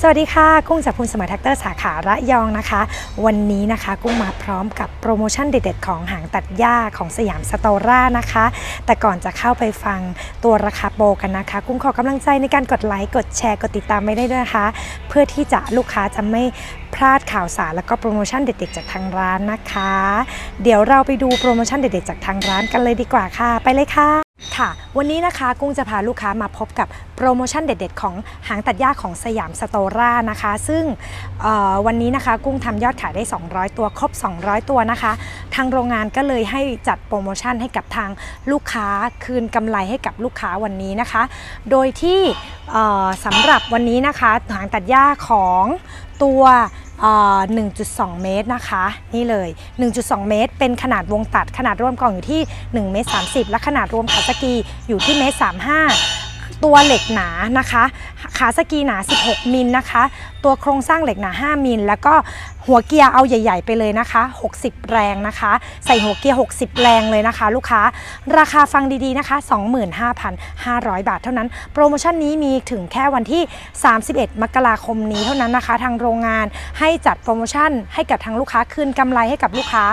สวัสดีค่ะกุ้งจากภูนสมัยแท็กเตอร์สาขาระยองนะคะ วันนี้นะคะกุ้งมาพร้อมกับโปรโมชั่นเด็ดๆ ของหางตัดหญ้าของสยามสโตร่านะคะ แต่ก่อนจะเข้าไปฟังตัวราคาโปรกันนะคะ กุ้งขอกำลังใจในการกดไลค์กดแชร์กดติดตามไม่ได้ด้วยนะคะ เพื่อที่จะลูกค้าจะไม่พ พลาดข่าวสารแล้วก็โปรโมชั่นเด็ดๆจากทางร้านนะคะ เดี๋ยวเราไปดูโปรโมชั่นเด็ดๆจากทางร้านกันเลยดีกว่าค่ะ ไปเลยค่ะค่ะ วันนี้นะคะกุ้งจะพาลูกค้ามาพบกับโปรโมชั่นเด็ด ๆ ของหางตัดหญ้าของสยามสโตร่านะคะ ซึ่งวันนี้นะคะกุ้งทำยอดขายได้ 200 ตัวครบ 200 ตัวนะคะ ทางโรงงานก็เลยให้จัดโปรโมชั่นให้กับทางลูกค้าคืนกำไรให้กับลูกค้าวันนี้นะคะ โดยที่สำหรับวันนี้นะคะหางตัดหญ้าของตัว 1.2 เมตรนะคะ นี่เลย 1.2 เมตร เป็นขนาดวงตัดขนาดร่วมกล่องอยู่ที่1เมตร30 และขนาดรวมขาสกีอยู่ที่เมตร35 ตัวเหล็กหนานะคะ ขาสกีหนา 16 มิลนะคะ ตัวโครงสร้างเหล็กหนา 5 มิล แล้วก็หัวเกียร์เอาใหญ่ ๆ ไปเลยนะคะ 60 แรงนะคะ ใส่หัวเกียร์ 60 แรงเลยนะคะ ลูกค้า ราคาฟังดีๆนะคะ 25,500 บาทเท่านั้น โปรโมชั่นนี้มีถึงแค่วันที่ 31 มกราคมนี้เท่านั้นนะคะ ทางโรงงานให้จัดโปรโมชั่นให้กับทางลูกค้าคืนกำไรให้กับลูกค้า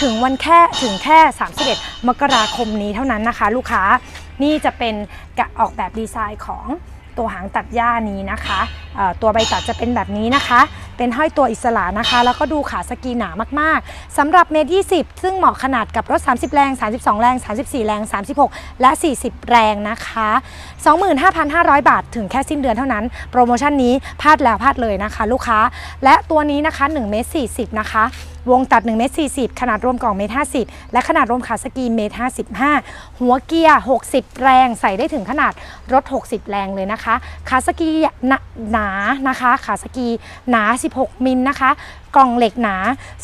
ถึงวันแค่ถึงแค่ 31 มกราคมนี้เท่านั้นนะคะ ลูกค้า นี่จะเป็นกะออกแบบดีไซน์ของตัวหางตัดหญ้านี้นะคะ ตัวใบตัดจะเป็นแบบนี้นะคะ เป็นห้อยตัวอิสระนะคะ แล้วก็ดูขาสกีหนามากๆสำหรับเมตร20ซึ่งเหมาะขนาดกับรถ 30 แรง 32 แรง 34 แรง 36 และ 40 แรงนะคะ 25,500 บาทถึงแค่สิ้นเดือนเท่านั้น โปรโมชั่นนี้พลาดแล้วพลาดเลยนะคะ ลูกค้า และตัวนี้นะคะ1เมตร40 นะคะวงตัด1เมตร40 ขนาดรวมกล่องเมตร50 และขนาดรวมขาสกีเมตร55 หัวเกียร์ 60 แรงใส่ได้ถึงขนาดรถ 60 แรงเลยนะคะ ขาสกีหนาหนานะคะ ขาสกีหนา16 มิลนะคะ กล่องเหล็กหนา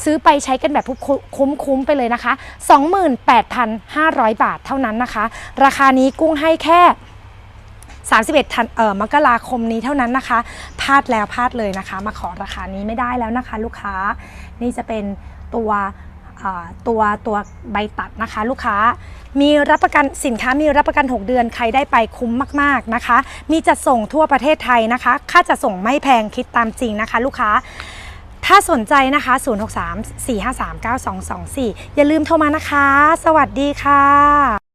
ซื้อไปใช้กันแบบคุ้มๆไปเลยนะคะ 28,500 บาทเท่านั้นนะคะ ราคานี้กุ้งให้แค่31ธันเอ่อมกราคมนี้เท่านั้นนะคะพลาดแล้วพลาดเลยนะคะ มาขอราคานี้ไม่ได้แล้วนะคะ ลูกค้านี่จะเป็นตัว ตัวตัวใบตัดนะคะ ลูกค้ามีรับประกันสินค้ามีรับประกัน 6 เดือนใครได้ไปคุ้มมากๆนะคะ มีจัดส่งทั่วประเทศไทยนะคะ ค่าจัดส่งไม่แพงคิดตามจริงนะคะ ลูกค้าถ้าสนใจนะคะ 063 453 9224 อย่าลืมโทรมานะคะ สวัสดีค่ะ